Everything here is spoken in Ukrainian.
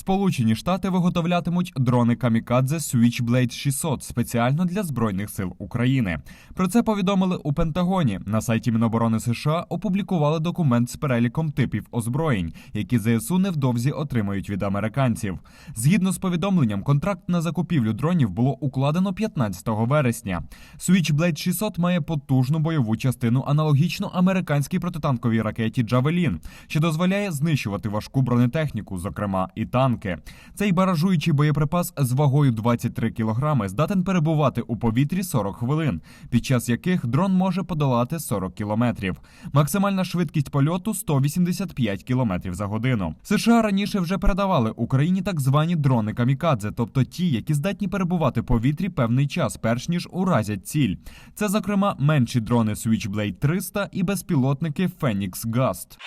Сполучені Штати виготовлятимуть дрони Камікадзе Switchblade 600 спеціально для збройних сил України. Про це повідомили у Пентагоні. На сайті Міноборони США опублікували документ з переліком типів озброєнь, які ЗСУ невдовзі отримають від американців. Згідно з повідомленням, контракт на закупівлю дронів було укладено 15 вересня. Switchblade 600 має потужну бойову частину аналогічно американській протитанковій ракеті Джавелін, що дозволяє знищувати важку бронетехніку, зокрема і танки. Цей баражуючий боєприпас з вагою 23 кілограми здатен перебувати у повітрі 40 хвилин, під час яких дрон може подолати 40 кілометрів. Максимальна швидкість польоту 185 кілометрів за годину. США раніше вже передавали Україні так звані дрони камікадзе, тобто ті, які здатні перебувати в повітрі певний час, перш ніж уразять ціль. Це, зокрема, менші дрони Switchblade 300 і безпілотники Phoenix Gust.